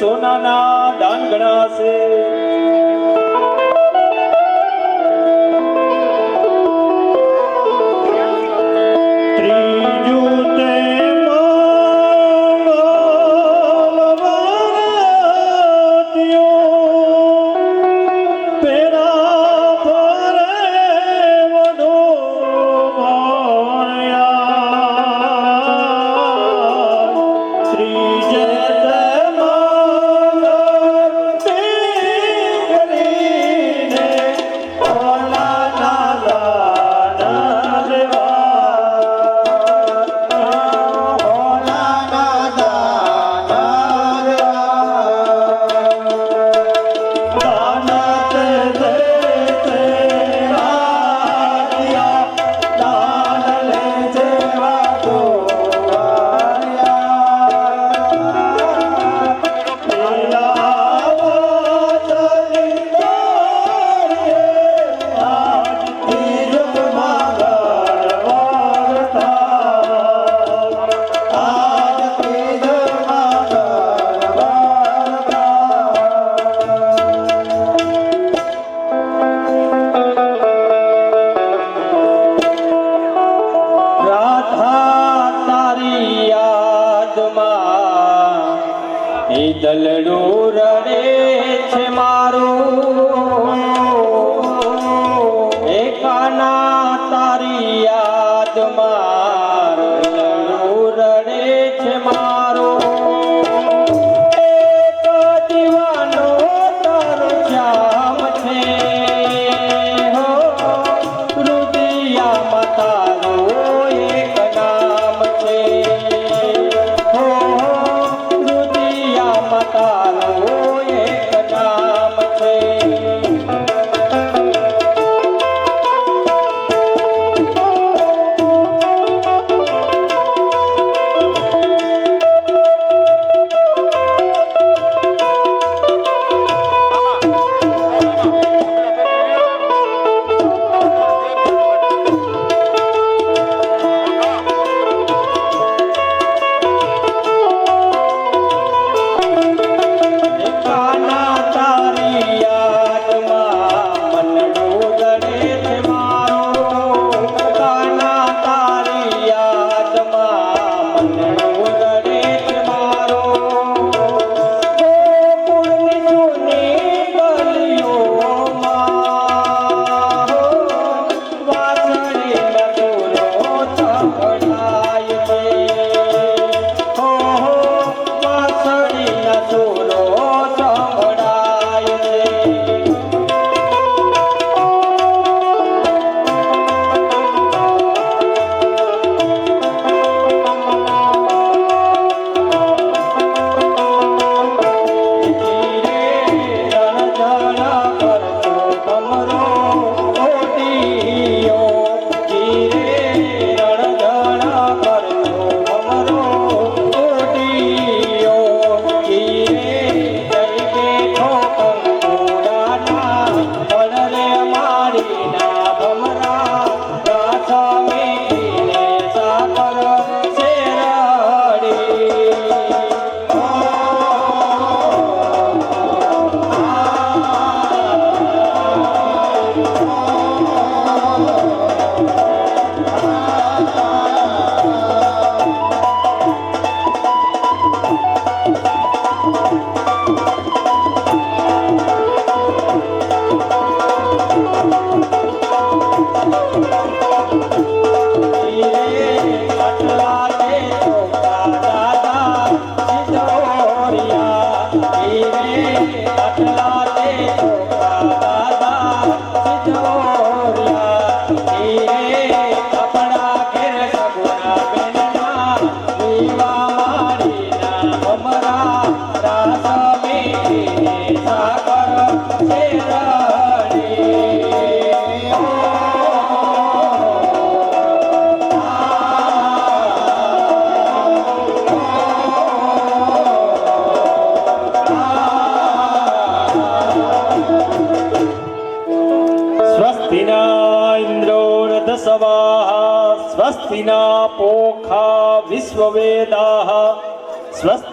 સોનાના દાન ગણાશે. ત્રીજું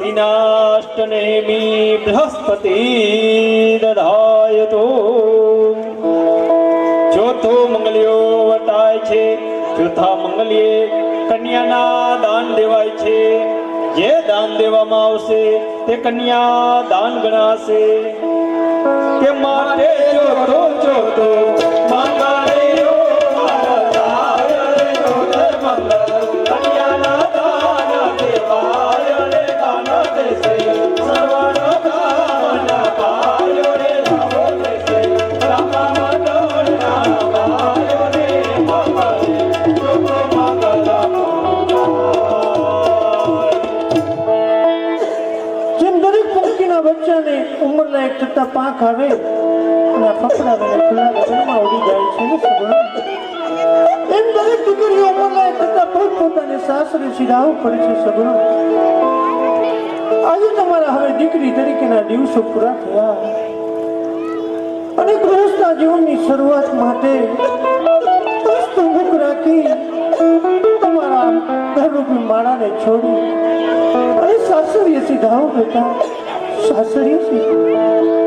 સ્વસ્તિ નાષ્ટનેમિ બૃહસ્પતિ દધાયતો ચોથો મંગલ્યો વર્તાય છે ચોથા મંગલ્યે કન્યાના દાન દેવાય છે જે દાન દેવામાં આવશે તે કન્યા દાન ગણાશે કે માટે ચોથો ચોથો થતા પાંખ આવે અને ફફડાવીને ખુલ્લા ગગનમાં ઉડી જાય છે. ને સગુણા એમ દરેક દીકરીઓ ઉંમર કરતા પોત પોતાને સાસરે સિરાવ પડે છે સગુણા આજે તમારા હવે દીકરી તરીકેના દિવસો પૂરા થયા. અને ગૃહસ્થના જીવનની શરૂઆત માટે મુખ રાખી તમારા ઘરરૂપી માળાને છોડી અને સાસરીએ સીધાઓ બેટા સાસરીએ સીધા.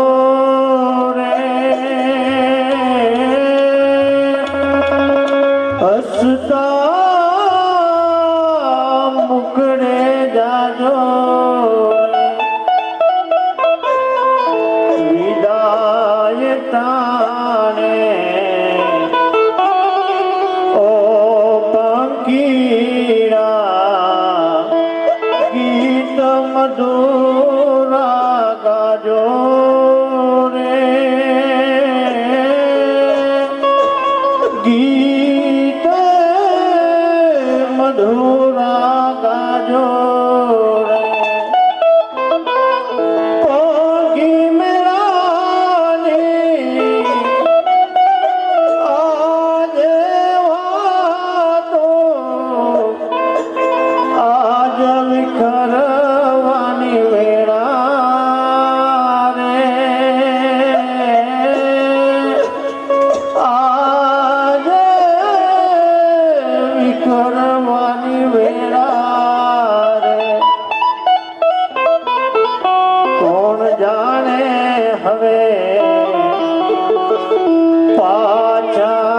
ગીત મધુરા ગાજો. હવે પાછા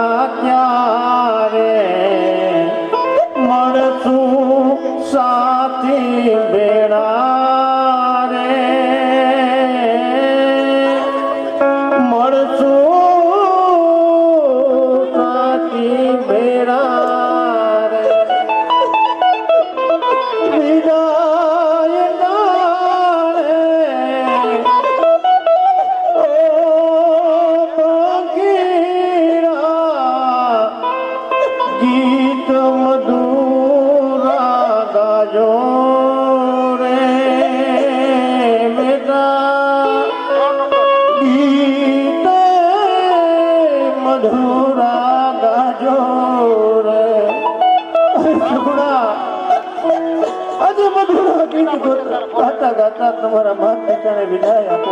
ગીત ગાતા ગાતા તમારા માત પિતાને વિદાય આપો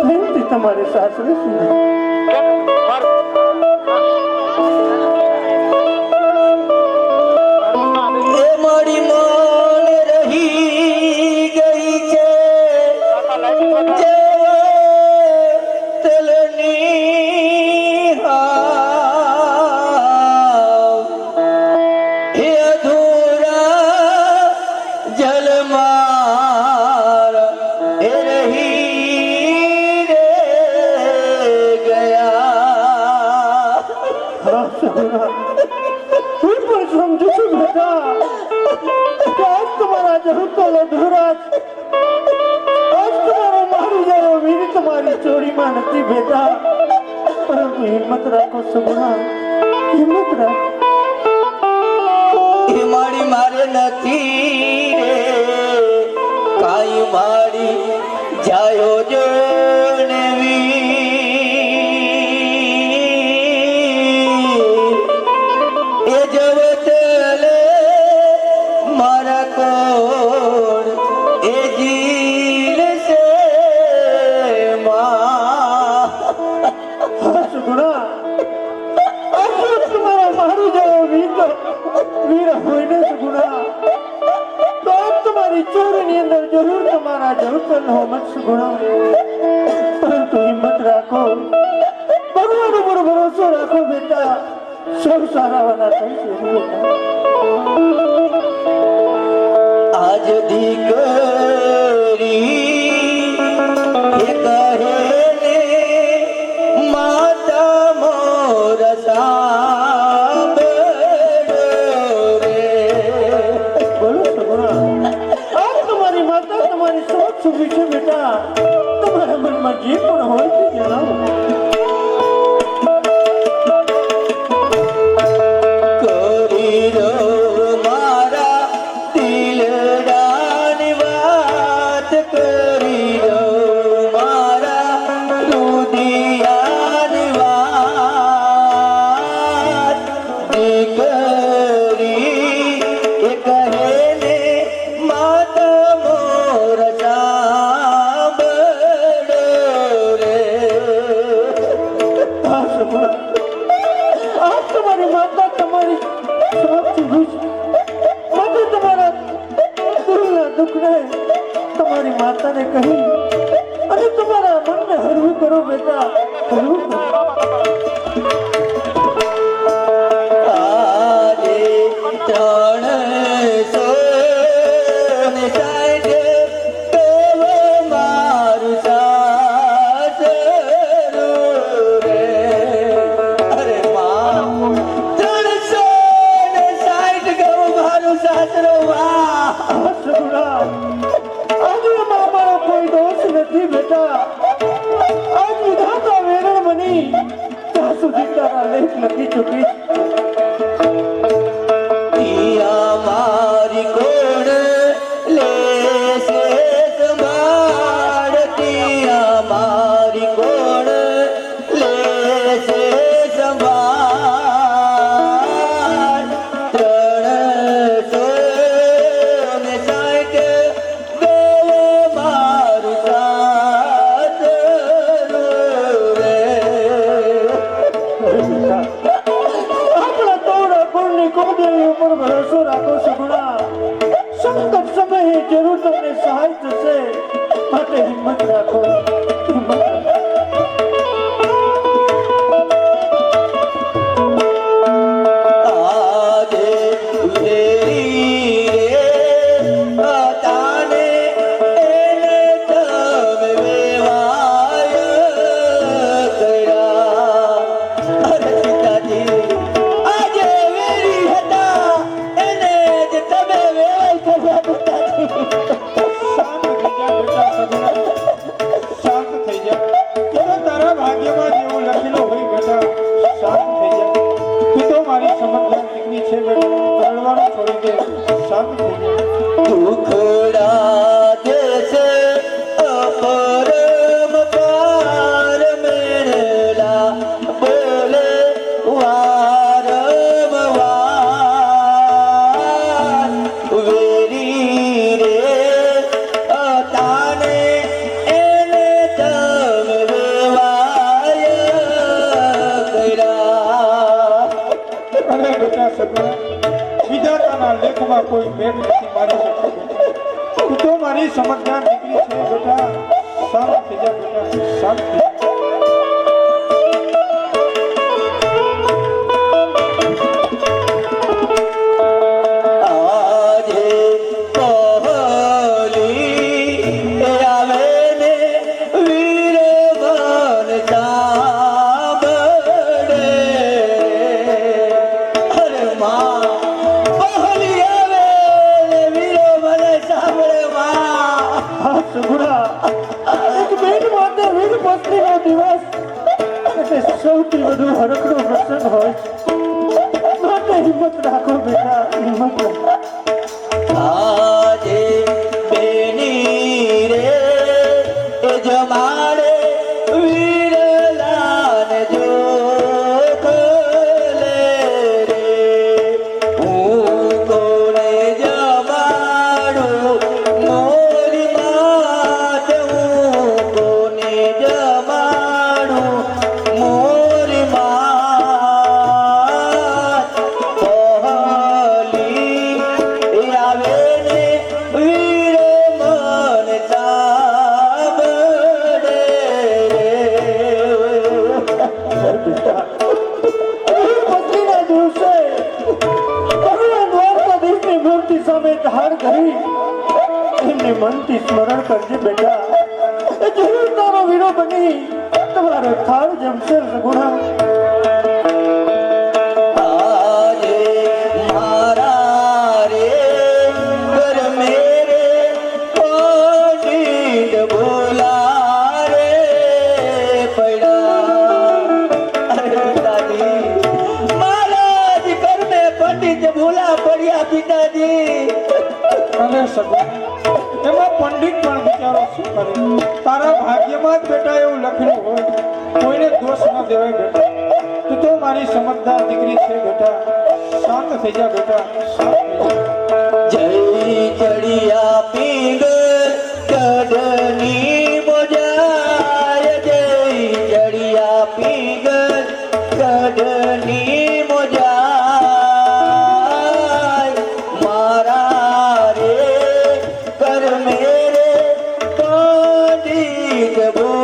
પ્રેમથી તમારે સાસરે તમારી ચોરીમાં નથી બેટા પરંતુ હિંમત રાખો સુગુણા હિંમત રાખો એ મારી મારે નથી રે કાઈ મારી જાયો જે ના શકા વિધાતાના લેખમાં કોઈ ભેદ નથી, મારી શકતો તું તો મારી સમજદાર દીકરી છે, બેટા. શાંત થઈ જા, બેટા. શાંત થઈ બેન માટે વીર પત્નીનો દિવસ એટલે સૌથી વધુ હરકનો પ્રસંગ હોય માટે હિંમત રાખો બેટા હિંમત રાખો গাছের গোড়া પંડિત પણ બિચારો શું કરે? તારા ભાગ્યમાં જ બેટા એવું લખેલું હોય. કોઈને દોષ ન દેવાય બેટા. તું તો મારી સમજદાર દીકરી છે બેટા. શાંત થઈ જા બેટા. શાંત થઈ જા. જય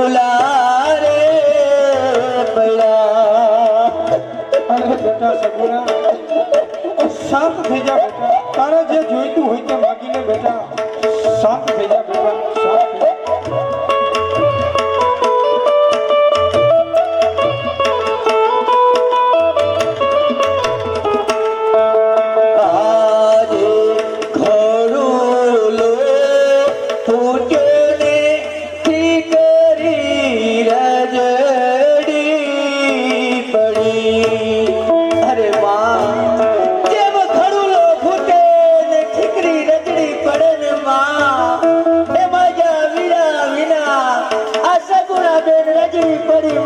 બોલા રે બેટા શાંત થઈ જા બેટા. તારે જે જોઈતું હોય તે માગીને બેટા, શાંત થઈ જા બેટા.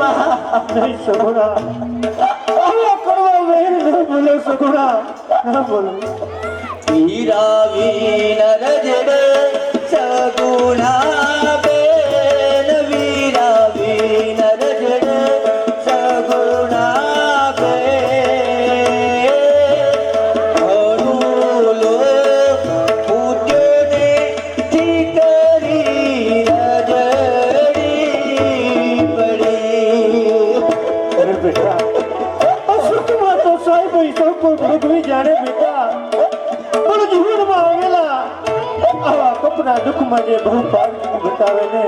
રજડી પડી માં નહીં સગુણા આવો કરવા સૌ કોઈ જાણે બેટા. પણ જીવનમાં આવેલા આવા કપના દુઃખમાં જે બહુ પારકી બતાવે ને,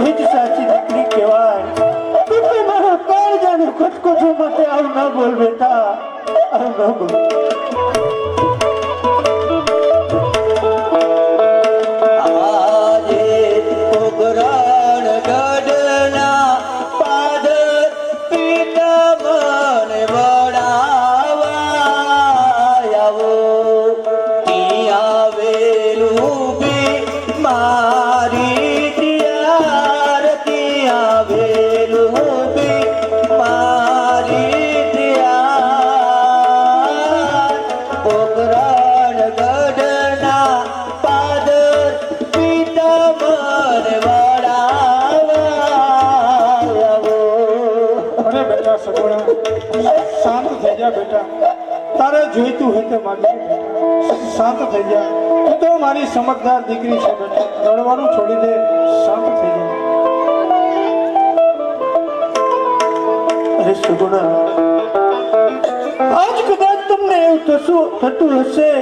એ જ સાચી દીકરી કહેવાય. એટલે મારો કાળ જાણે ખટકોજો માટે આવું ના બોલ બેટા. આવું ના બોલ. જોઈતું હોય તે માગી શાંત થઈ જા તું તો મારી સમજદાર દીકરી છે બેટા. રડવાનું છોડી દે, શાંત થઈ જા અરે સુગુણા, આજ કદાચ તમને એવું થતું હશે.